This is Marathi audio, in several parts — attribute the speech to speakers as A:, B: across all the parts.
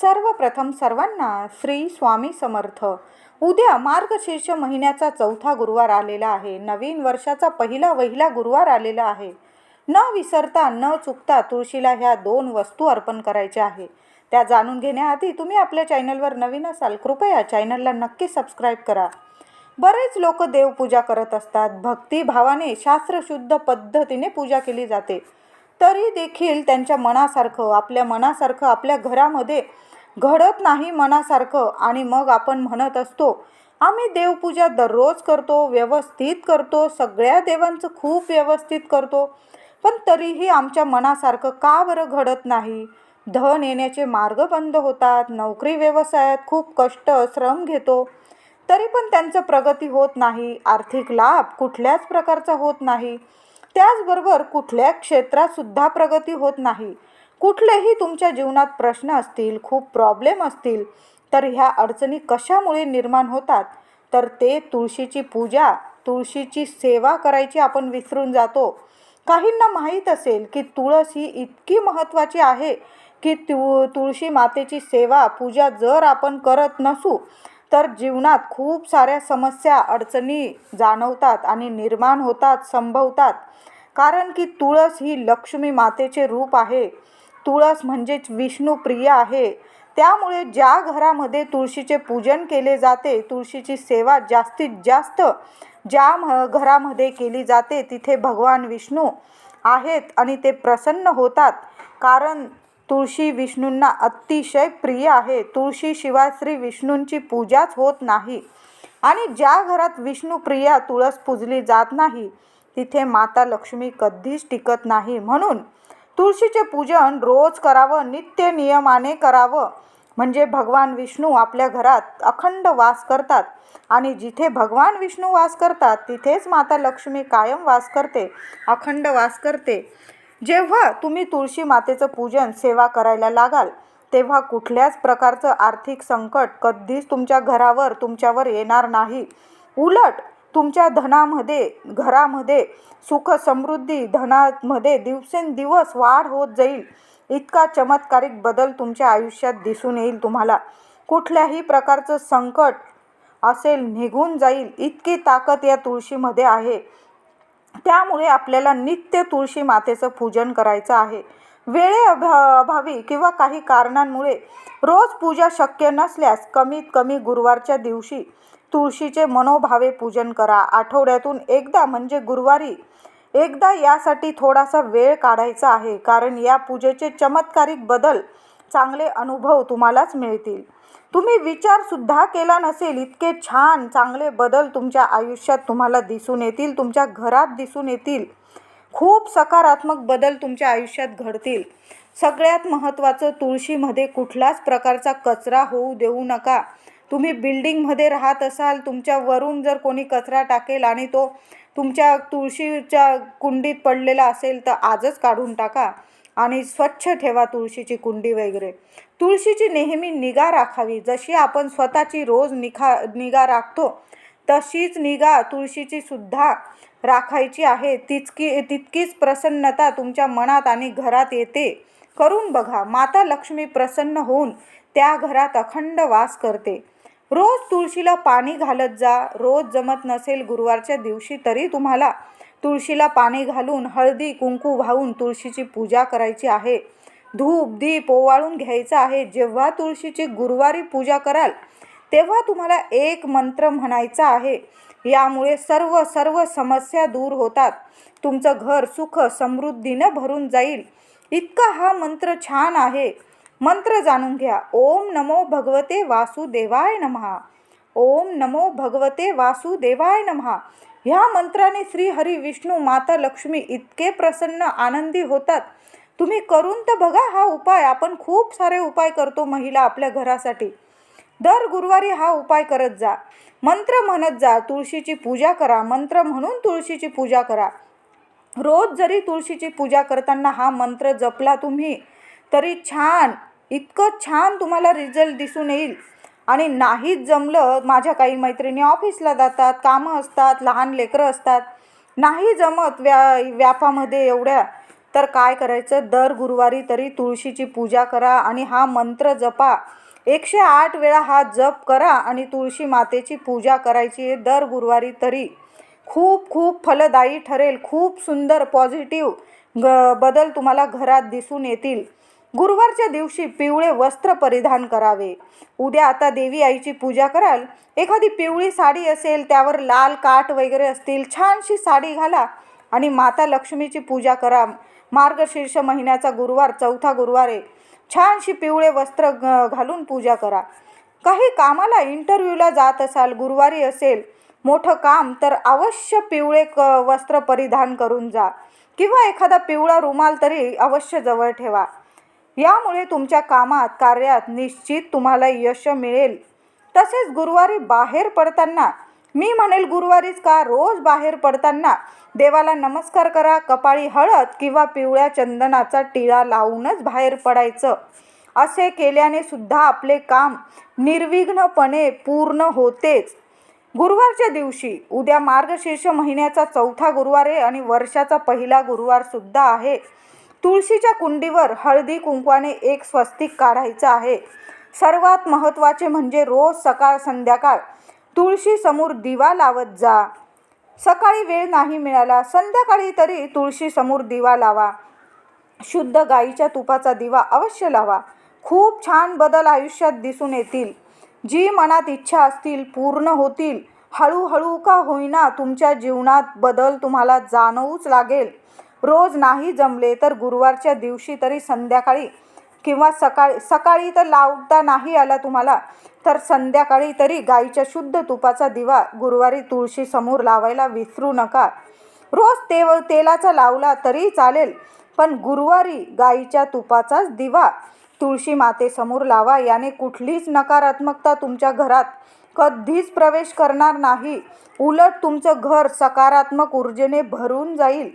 A: सर्वप्रथम सर्वांना श्री स्वामी समर्थ. उद्या मार्गशीर्ष महिन्याचा चौथा गुरुवार आलेला आहे. नवीन वर्षाचा पहिला वहिला गुरुवार आलेला आहे. न विसरता न चुकता तुळशीला ह्या दोन वस्तू अर्पण करायच्या आहे. त्या जाणून घेण्याआधी तुम्ही आपल्या चॅनलवर नवीन असाल कृपया चॅनलला नक्की सबस्क्राईब करा. बरेच लोक देवपूजा करत असतात. भक्तिभावाने शास्त्रशुद्ध पद्धतीने पूजा केली जाते. तरी देखील त्यांच्या मनासारखं आपल्या मनासारखं आपल्या घरामध्ये घडत नाही मनासारखं. आणि मग आपण म्हणत असतो आम्ही देवपूजा दररोज करतो व्यवस्थित करतो सगळ्या देवांचं खूप व्यवस्थित करतो. पण तरीही आमच्या मनासारखं का बरं घडत नाही? धन येण्याचे मार्ग बंद होतात नोकरी व्यवसायात खूप कष्ट श्रम घेतो. तरी पण त्यांचं प्रगती होत नाही आर्थिक लाभ कुठल्याच प्रकारचा होत नाही. त्याचबरोबर कुठल्या क्षेत्रातसुद्धा प्रगती होत नाही. कुठलेही तुमच्या जीवनात प्रश्न असतील खूप प्रॉब्लेम असतील तर ह्या अडचणी कशामुळे निर्माण होतात? तर ते तुळशीची पूजा तुळशीची सेवा करायची आपण विसरून जातो. काहींना माहीत असेल की तुळस ही इतकी महत्त्वाची आहे की तु तुळशी मातेची सेवा पूजा जर आपण करत नसू तर जीवनात खूप साऱ्या समस्या अडचणी जाणवतात आणि निर्माण होतात संभवतात. कारण की तुळस ही लक्ष्मी मातेचे रूप आहे. तुळस म्हणजेच विष्णुप्रिय आहे. त्यामुळे ज्या घरामध्ये तुळशीचे पूजन केले जाते तुळशीची सेवा जास्तीत जास्त ज्या म घरामध्ये केली जाते तिथे भगवान विष्णू आहेत आणि ते प्रसन्न होतात. कारण तुळशी विष्णूंना अतिशय प्रिय आहे. तुळशीशिवाय श्री विष्णूंची पूजाच होत नाही. आणि ज्या घरात विष्णुप्रिया तुळस पूजली जात नाही तिथे माता लक्ष्मी कधीच टिकत नाही. म्हणून तुळशीचे पूजन रोज करावं नित्य नियमाने करावं. म्हणजे भगवान विष्णू आपल्या घरात अखंड वास करतात. आणि जिथे भगवान विष्णू वास करतात तिथेच माता लक्ष्मी कायम वास करते अखंड वास करते. जेव्हा तुम्ही तुळशी मातेचं पूजन सेवा करायला लागाल तेव्हा कुठल्याच प्रकारचं आर्थिक संकट कधीच तुमच्या घरावर तुमच्यावर येणार नाही. उलट तुमच्या धनामध्ये घरामध्ये सुख समृद्धी धनामध्ये दिवसेंदिवस वाढ होत जाईल. इतका चमत्कारिक बदल तुमच्या आयुष्यात दिसून येईल तुम्हाला. कुठल्याही प्रकारचं संकट असेल निघून जाईल. इतकी ताकद या तुळशीमध्ये आहे. त्यामुळे आपल्याला नित्य तुळशी मातेचं पूजन करायचं आहे. वेळे अभा अभावी किंवा काही कारणांमुळे रोज पूजा शक्य नसल्यास कमीत कमी गुरुवारच्या दिवशी तुळशीचे मनोभावे पूजन करा. आठवड्यातून एकदा म्हणजे गुरुवारी एकदा यासाठी थोडासा वेळ काढायचा आहे कारण या पूजेचे चमत्कारिक बदल चांगले अनुभव तुम्हालाच मिळतील. तुम्ही विचारसुद्धा केला नसेल इतके छान चांगले बदल तुमच्या आयुष्यात तुम्हाला दिसून येतील तुमच्या घरात दिसून येतील. खूप सकारात्मक बदल तुमच्या आयुष्यात घडतील. सगळ्यात महत्त्वाचं तुळशीमध्ये कुठलाच प्रकारचा कचरा होऊ देऊ नका. तुम्ही बिल्डिंगमध्ये राहत असाल तुमच्यावरून जर कोणी कचरा टाकेल आणि तो तुमच्या तुळशीच्या कुंडीत पडलेला असेल तर आजच काढून टाका. आणि स्वच्छ ठेवा तुळशीची कुंडी वगैरे. तुळशीची नेहमी निगा राखावी. जशी आपण स्वतःची रोज निखा निगा राखतो तशीच निगा तुळशीची सुद्धा राखायची आहे. तितकी तितकीच प्रसन्नता तुमच्या मनात आणि घरात येते. करून बघा माता लक्ष्मी प्रसन्न होऊन त्या घरात अखंड वास करते. रोज तुळशीला पाणी घालत जा. रोज जमत नसेल गुरुवारच्या दिवशी तरी तुम्हाला तुळशीला पाणी घालून हळदी कुंकू वाहून तुळशीची पूजा करायची आहे. धूप दीप ओवाळून घ्यायचा आहे. जेव्हा तुळशीची गुरुवारी पूजा कराल तेव्हा तुम्हाला एक मंत्र म्हणायचा आहे. यामुळे सर्व सर्व समस्या दूर होतात. तुमचं घर सुख समृद्धीनं भरून जाईल. इतका हा मंत्र छान आहे. मंत्र जाणून घ्या. ओम नमो भगवते वासुदेवाय नमहा. ओम नमो भगवते वासुदेवाय नमहा. ह्या मंत्राने श्री हरी विष्णू माता लक्ष्मी इतके प्रसन्न आनंदी होतात. तुम्ही करून तर बघा हा उपाय. आपण खूप सारे उपाय करतो महिला आपल्या घरासाठी. दर गुरुवारी हा उपाय करत जा. मंत्र म्हणत जा तुळशीची पूजा करा. मंत्र म्हणून तुळशीची पूजा करा. रोज जरी तुळशीची पूजा करताना हा मंत्र जपला तुम्ही तरी छान इतकं छान तुम्हाला रिझल्ट दिसून येईल. आणि नाहीच जमलं माझ्या काही मैत्रिणी ऑफिसला जातात कामं असतात लहान लेकरं असतात. नाही जमत व्या व्यापामध्ये एवढ्या. तर काय करायचं? दर गुरुवारी तरी तुळशीची पूजा करा आणि हा मंत्र जपा. एकशे आठ वेळा हा जप करा आणि तुळशी मातेची पूजा करायची आहे दर गुरुवारी तरी. खूप खूप फलदायी ठरेल. खूप सुंदर पॉझिटिव्ह ग बदल तुम्हाला घरात दिसून येतील. गुरुवारच्या दिवशी पिवळे वस्त्र परिधान करावे. उद्या आता देवी आईची पूजा कराल. एखादी पिवळी साडी असेल त्यावर लाल काठ वगैरे असतील छानशी साडी घाला आणि माता लक्ष्मीची पूजा करा. मार्गशीर्ष महिन्याचा गुरुवार चौथा गुरुवार आहे. छानशी पिवळे वस्त्र घालून पूजा करा. काही कामाला इंटरव्ह्यूला जात असाल गुरुवारी असेल मोठं काम तर अवश्य पिवळे क वस्त्र परिधान करून जा. किंवा एखादा पिवळा रुमाल तरी अवश्य जवळ ठेवा. यामुळे तुमच्या कामात कार्यात निश्चित तुम्हाला यश मिळेल. तसेच गुरुवारी बाहेर पडताना मी म्हणेल गुरुवारीच का रोज बाहेर पडताना देवाला नमस्कार करा कपाळी हळद किंवा पिवळ्या चंदनाचा टिळा लावूनच बाहेर पडायचं. असे केल्याने सुद्धा आपले काम निर्विघ्नपणे पूर्ण होतेच. गुरुवारच्या दिवशी उद्या मार्गशीर्ष महिन्याचा चौथा गुरुवार आहे आणि वर्षाचा पहिला गुरुवार सुद्धा आहे. तुळशीच्या कुंडीवर हळदी कुंकवाने एक स्वस्तिक काढायचं आहे. सर्वात महत्त्वाचे म्हणजे रोज सकाळ संध्याकाळ. तुळशी समोर दिवा लावत जा. सकाळी वेळ नाही मिळाला संध्याकाळी तरी तुळशी समोर दिवा लावा. शुद्ध गाईच्या तुपाचा दिवा अवश्य लावा. खूप छान बदल आयुष्यात दिसून येतील. जी मनात इच्छा असतील पूर्ण होतील. हळूहळू का होईना तुमच्या जीवनात बदल तुम्हाला जाणवूच लागेल. रोज नाही जमले तर गुरुवारच्या दिवशी तरी संध्याकाळी किंवा सकाळी सकाळी तर लावता नाही आला तुम्हाला तर संध्याकाळी तरी गाईच्या शुद्ध तुपाचा दिवा गुरुवारी तुळशीसमोर लावायला विसरू नका. रोज तेव तेलाचा लावला तरी चालेल पण गुरुवारी गाईच्या तुपाचाच दिवा तुळशी मातेसमोर लावा याने कुठलीच नकारात्मकता तुमच्या घरात कधीच प्रवेश करणार नाही. उलट तुमचं घर सकारात्मक ऊर्जेने भरून जाईल.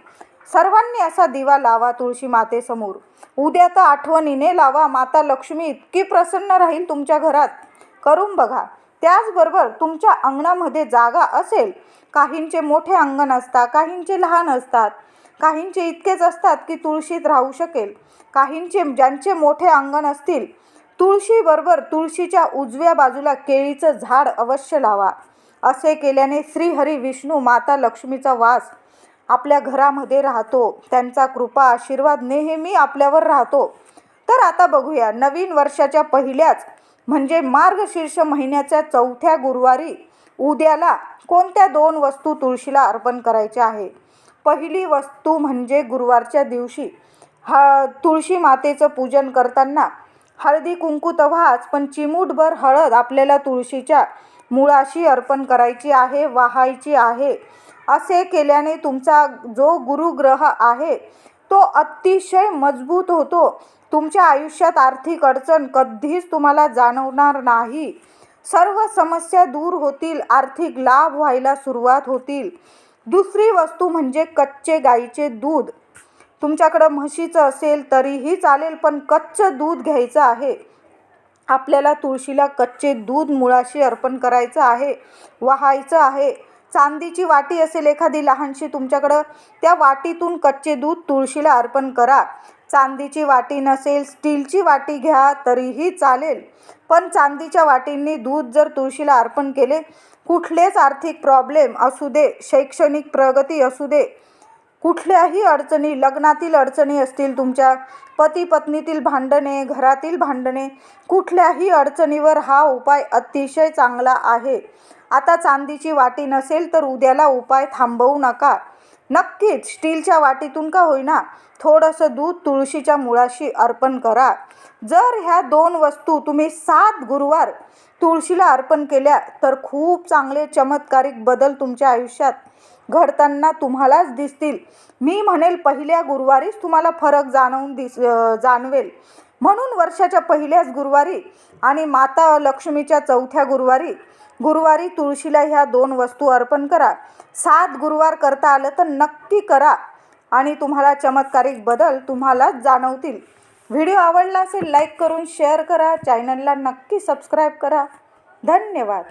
A: सर्वांनी असा दिवा लावा तुळशी मातेसमोर. उद्या तर आठवणीने लावा माता लक्ष्मी इतकी प्रसन्न राहील तुमच्या घरात. करून बघा. त्याचबरोबर तुमच्या अंगणामध्ये जागा असेल. काहींचे मोठे अंगण असतात काहींचे लहान असतात. काहींचे इतकेच असतात की तुळशीत राहू शकेल. काहींचे ज्यांचे मोठे अंगण असतील तुळशीबरोबर तुळशीच्या उजव्या बाजूला केळीचं झाड अवश्य लावा. असे केल्याने श्रीहरी विष्णू माता लक्ष्मीचा वास आपल्या घरामध्ये राहतो. त्यांचा कृपा आशीर्वाद नेहमी आपल्यावर राहतो. तर आता बघूया नवीन वर्षाच्या पहिल्याच म्हणजे मार्गशीर्ष महिन्याच्या चौथ्या गुरुवारी उद्याला कोणत्या दोन वस्तू तुळशीला अर्पण करायच्या आहे? पहिली वस्तू म्हणजे गुरुवारच्या दिवशी हा तुळशी मातेचं पूजन करताना हळदी कुंकू तर व्हाच पण चिमूटभर हळद आपल्याला तुळशीच्या मुळाशी अर्पण करायची आहे वाहायची आहे. असे केल्याने तुमचा जो गुरुग्रह आहे तो अतिशय मजबूत होतो. तुमच्या आयुष्यात आर्थिक अडचण कधीच तुम्हाला जाणवणार नाही. सर्व समस्या दूर होतील आर्थिक लाभ व्हायला सुरुवात होतील. दुसरी वस्तू म्हणजे कच्चे गाईचे दूध. तुमच्याकडं म्हशीचं असेल तरीही चालेल पण कच्चं दूध घ्यायचं आहे. आपल्याला तुळशीला कच्चे दूध मुळाशी अर्पण करायचं आहे वाहायचं आहे. चांदीची वाटी असेल एखादी लहानशी तुमच्याकडं त्या वाटीतून कच्चे दूध तुळशीला अर्पण करा. चांदीची वाटी नसेल स्टीलची वाटी घ्या तरीही चालेल. पण चांदीच्या वाटींनी दूध जर तुळशीला अर्पण केले कुठलेच आर्थिक प्रॉब्लेम असू दे शैक्षणिक प्रगती असू दे कुठल्याही अडचणी लग्नातील अडचणी असतील तुमच्या पती पत्नीतील भांडणे घरातील भांडणे कुठल्याही अडचणीवर हा उपाय अतिशय चांगला आहे. आता चांदीची वाटी नसेल तर उद्याला उपाय थांबवू नका. नक्कीच स्टीलच्या वाटीतून का होईना थोडंसं दूध तुळशीच्या मुळाशी अर्पण करा. जर ह्या दोन वस्तू तुम्ही सात गुरुवार तुळशीला अर्पण केल्या तर खूप चांगले चमत्कारिक बदल तुमच्या आयुष्यात घडताना तुम्हालाच दिसतील. मी म्हणेल पहिल्या गुरुवारीच तुम्हाला फरक जाणवून दिस जाणवेल. म्हणून वर्षाच्या पहिल्याच गुरुवारी आणि माता लक्ष्मीच्या चौथ्या गुरुवारी गुरुवारी तुळशीला ह्या दोन वस्तू अर्पण करा. सात गुरुवार करता आलं तर नक्की करा आणि तुम्हाला चमत्कारिक बदल तुम्हालाच जाणवतील. व्हिडिओ आवडला असेल लाईक करून शेअर करा. चॅनलला नक्की सबस्क्राईब करा. धन्यवाद.